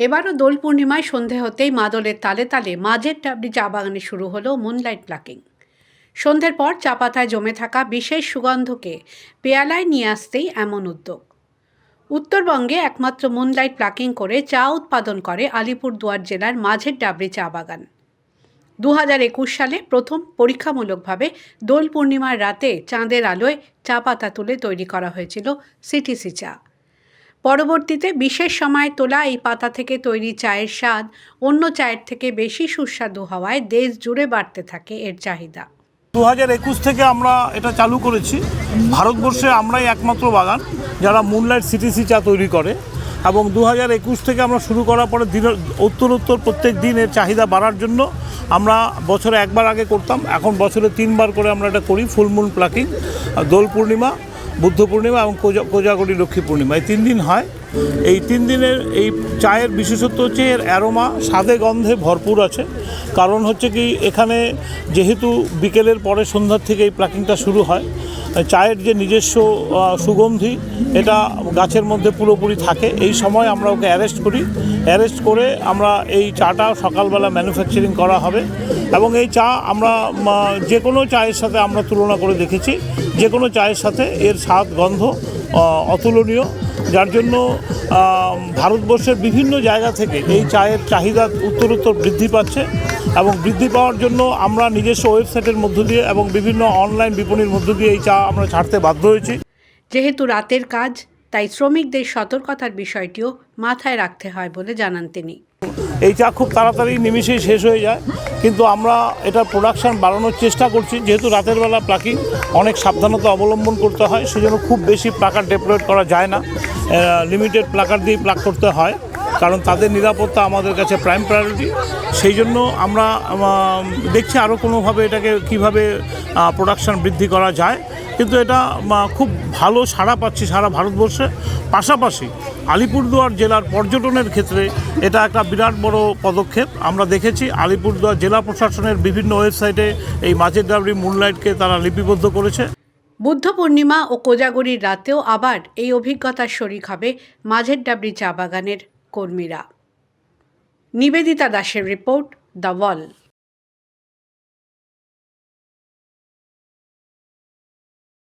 এবারও দোল পূর্ণিমায় সন্ধে হতেই মাদলের তালে তালে মাঝের ডাবলি চা বাগানে শুরু হলো মুনলাইট প্লাকিং সন্ধ্যের পর চা পাতায় জমে থাকা বিশেষ সুগন্ধকে পেয়ালায় নিয়ে আসতেই এমন উদ্যোগ। উত্তরবঙ্গে একমাত্র মুনলাইট প্লাকিং করে চা উৎপাদন করে আলিপুরদুয়ার জেলার মাঝের ডাবরি চা বাগান। দু হাজার একুশ সালে প্রথম পরীক্ষামূলকভাবে দোল পূর্ণিমার রাতে চাঁদের আলোয় চা পাতা তুলে তৈরি করা হয়েছিল সিটিসি চা। পরবর্তীতে বিশেষ সময়ে তোলা এই পাতা থেকে তৈরি চায়ের স্বাদ অন্য চায়ের থেকে বেশি সুস্বাদু হওয়ায় দেশ জুড়ে বাড়তে থাকে এর চাহিদা। দু হাজার একুশ থেকে আমরা এটা চালু করেছি। ভারতবর্ষে আমরাই একমাত্র বাগান যারা মুনলাইট সিটিসি চা তৈরি করে এবং দু হাজার একুশ থেকে আমরা শুরু করার পরে দিন উত্তর উত্তর প্রত্যেক দিন এর চাহিদা বাড়ার জন্য আমরা বছরে একবার আগে করতাম। এখন বছরে তিনবার করে আমরা এটা করি full moon plucking Dol Purnima Buddha Purnima এবং কোজা, কোজাগরি লক্ষ্মী পূর্ণিমা। এই তিন দিন হয়। এই তিন দিনের এই চায়ের বিশেষত্ব হচ্ছে এর অ্যারোমা, স্বাদে গন্ধে ভরপুর আছে। কারণ হচ্ছে কি, এখানে যেহেতু বিকেলের পরে সন্ধ্যার থেকে এই প্লাকিংটা শুরু হয় চায়ের যে নিজস্ব সুগন্ধি, এটা গাছের মধ্যে পুরোপুরি থাকে। এই সময় আমরা ওকে অ্যারেস্ট করি। অ্যারেস্ট করে আমরা এই চাটা সকালবেলা ম্যানুফ্যাকচারিং করা হবে। এবং এই চা আমরা যে কোনো চায়ের সাথে আমরা তুলনা করে দেখেছি। যে কোনো চায়ের সাথে এর স্বাদ, গন্ধ অতুলনীয়। যার জন্য ভারতবর্ষের বিভিন্ন জায়গা থেকে এই চায়ের চাহিদা উত্তরোত্তর বৃদ্ধি পাচ্ছে এবং বৃদ্ধি পাওয়ার জন্য আমরা নিজস্ব ওয়েবসাইটের মধ্য দিয়ে এবং বিভিন্ন অনলাইন বিপণীর মধ্য দিয়ে এই চা আমরা ছাড়তে বাধ্য হয়েছি। যেহেতু রাতের কাজ, তাই শ্রমিকদের সতর্কতার বিষয়টিও মাথায় রাখতে হয় বলে জানান তিনি। এই চা খুব তাড়াতাড়ি নিমিশেই শেষ হয়ে যায়। কিন্তু আমরা এটার প্রোডাকশান বাড়ানোর চেষ্টা করছি। যেহেতু রাতের বেলা প্লাকিং অনেক সাবধানতা অবলম্বন করতে হয়, সেজন্য খুব বেশি প্লাকার ডেপ্লয়েড করা যায় না। লিমিটেড প্লাকার দিয়ে প্লাক করতে হয়। কারণ তাদের নিরাপত্তা আমাদের কাছে প্রাইম প্রায়োরিটি সেই জন্য আমরা দেখছি আরও কোনোভাবে এটাকে কীভাবে প্রোডাকশান বৃদ্ধি করা যায়। কিন্তু এটা খুব ভালো সাড়া পাচ্ছি সারা ভারতবর্ষে। পাশাপাশি আলিপুরদুয়ার জেলার পর্যটনের ক্ষেত্রে এটা একটা বিরাট বড় পদক্ষেপ। আমরা দেখেছি আলিপুরদুয়ার জেলা প্রশাসনের বিভিন্ন ওয়েবসাইটে এই মাঝের ডাবরি মুনলাইটকে তারা লিপিবদ্ধ করেছে। বুদ্ধ পূর্ণিমা ও কোজাগরির রাতেও আবার এই অভিজ্ঞতার শরিক হবে মাঝের ডাবরি চা বাগানের। কর্মীরা। নিবেদিতা দাসের রিপোর্ট দ্য ওয়াল